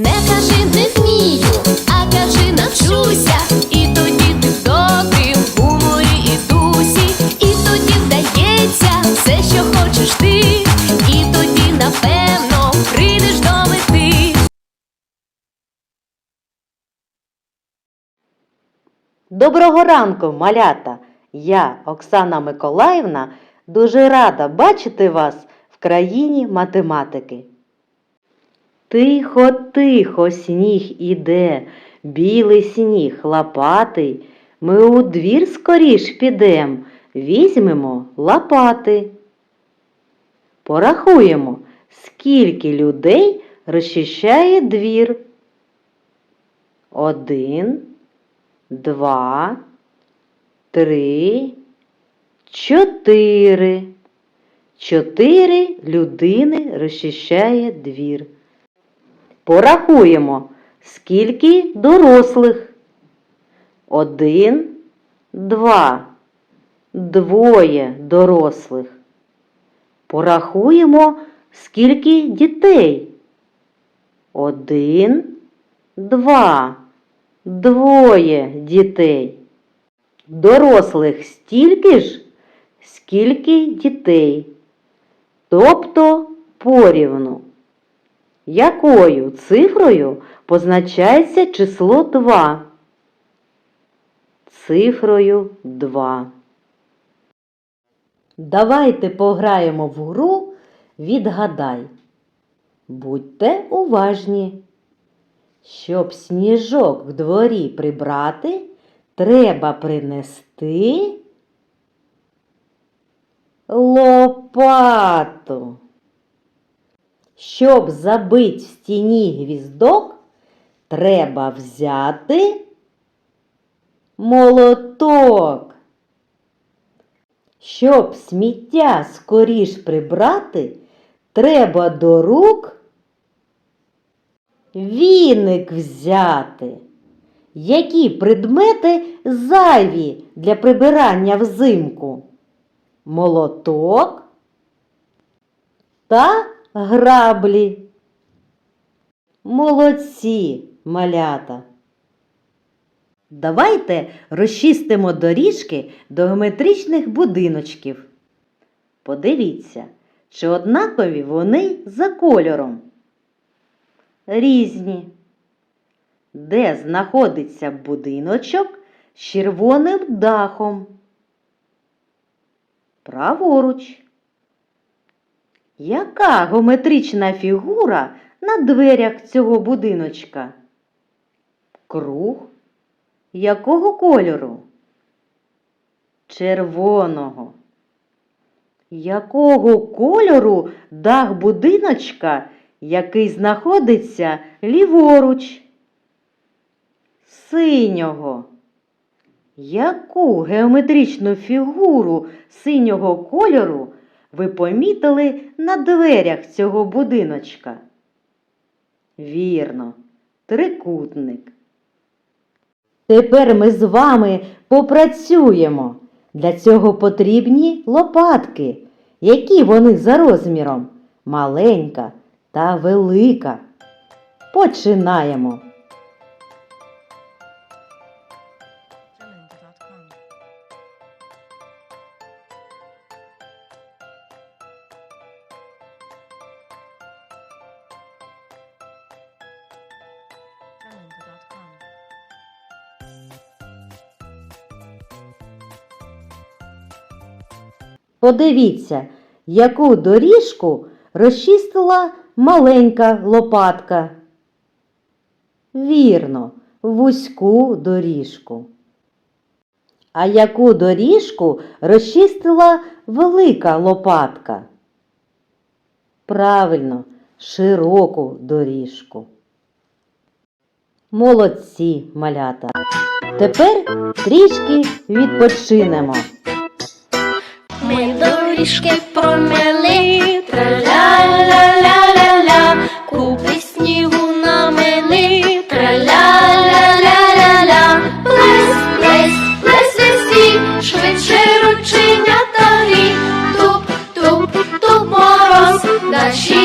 Не кажи не вмію, а кажи навчуся. І тоді ти в добрім гуморі і дусі, і тоді вдається все, що хочеш ти, і тоді напевно прийдеш до мети. Доброго ранку, малята! Я, Оксана Миколаївна, дуже рада бачити вас в країні математики. Тихо, тихо, сніг іде, білий сніг лопатий. Ми у двір скоріш підем, візьмемо лопати. Порахуємо, скільки людей розчищає двір. Один, два, три, чотири. Чотири людини розчищає двір. Порахуємо, скільки дорослих. Один, два, двоє дорослих. Порахуємо, скільки дітей. Один, два, двоє дітей. Дорослих стільки ж, скільки дітей. Тобто порівну. Якою цифрою позначається число 2? Цифрою 2. Давайте пограємо в гру Відгадай. Будьте уважні. Щоб сніжок в дворі прибрати, треба принести лопату. Щоб забить в стіні гвіздок, треба взяти молоток. Щоб сміття скоріш прибрати, треба до рук віник взяти. Які предмети зайві для прибирання взимку? Молоток та граблі. Молодці, малята. Давайте розчистимо доріжки до геометричних будиночків. Подивіться, чи однакові вони за кольором. Різні. Де знаходиться будиночок з червоним дахом? Праворуч. Яка геометрична фігура на дверях цього будиночка? Круг. Якого кольору? Червоного. Якого кольору дах будиночка, який знаходиться ліворуч? Синього. Яку геометричну фігуру синього кольору ви помітили на дверях цього будиночка? Вірно, трикутник. Тепер ми з вами попрацюємо. Для цього потрібні лопатки. Які вони за розміром? Маленька та велика. Починаємо. Подивіться, яку доріжку розчистила маленька лопатка. Вірно, вузьку доріжку. А яку доріжку розчистила велика лопатка? Правильно, широку доріжку. Молодці, малята. Тепер трішки відпочинемо. Доріжки промели, траля-ля-ля-ля-ля, купи снігу намели, траля-ля-ля-ля-ля, плес, плес, плес весі, швидше рученята тарі, туп, туп, туп мороз, наші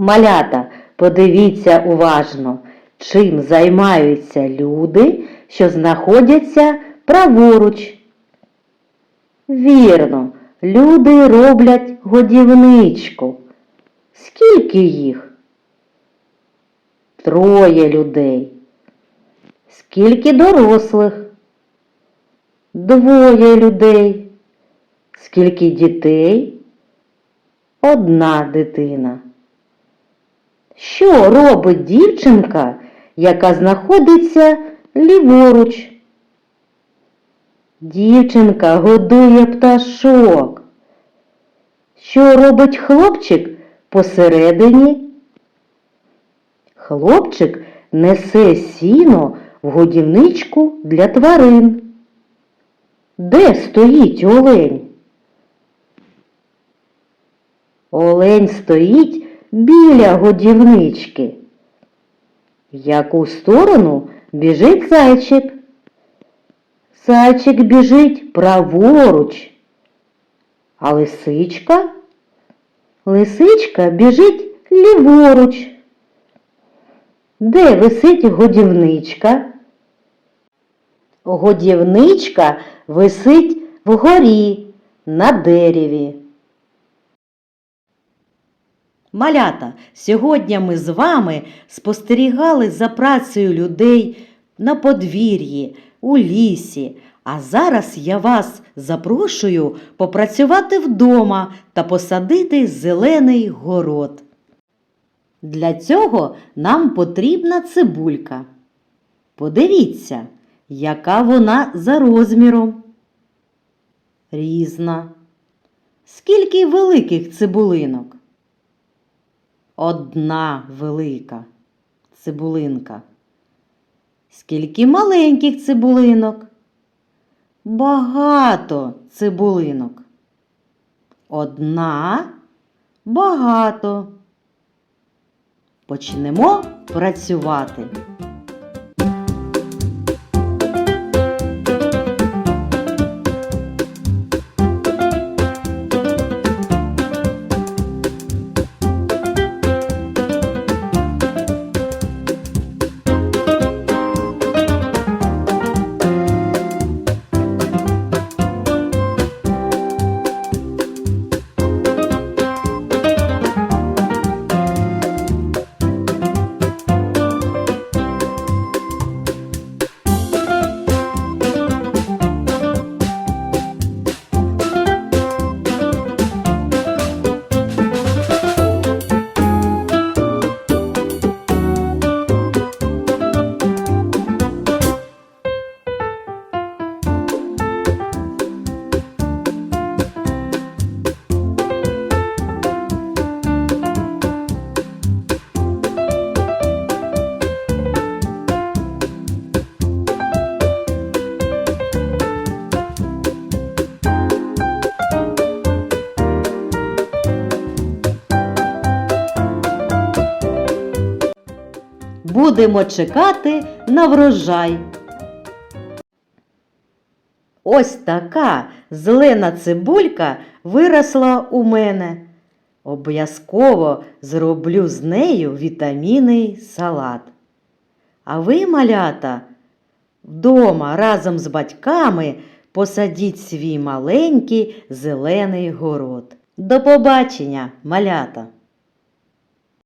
Малята, подивіться уважно, чим займаються люди, що знаходяться праворуч. Вірно, люди роблять годівничку. Скільки їх? Троє людей. Скільки дорослих? Двоє людей. Скільки дітей? Одна дитина. Що робить дівчинка, яка знаходиться ліворуч? Дівчинка годує пташок. Що робить хлопчик посередині? Хлопчик несе сіно в годівничку для тварин. Де стоїть олень? Олень стоїть біля годівнички. В яку сторону біжить зайчик? Зайчик біжить праворуч. А лисичка? Лисичка біжить ліворуч. Де висить годівничка? Годівничка висить вгорі на дереві. Малята, сьогодні ми з вами спостерігали за працею людей на подвір'ї, у лісі. А зараз я вас запрошую попрацювати вдома та посадити зелений город. Для цього нам потрібна цибулька. Подивіться, яка вона за розміром. Різна. Скільки великих цибулинок? Одна велика цибулинка. Скільки маленьких цибулинок? Багато цибулинок. Одна багато. Почнемо працювати. Будемо чекати на врожай. Ось така зелена цибулька виросла у мене. Обов'язково зроблю з нею вітамінний салат. А ви, малята, вдома разом з батьками посадіть свій маленький зелений город. До побачення, малята!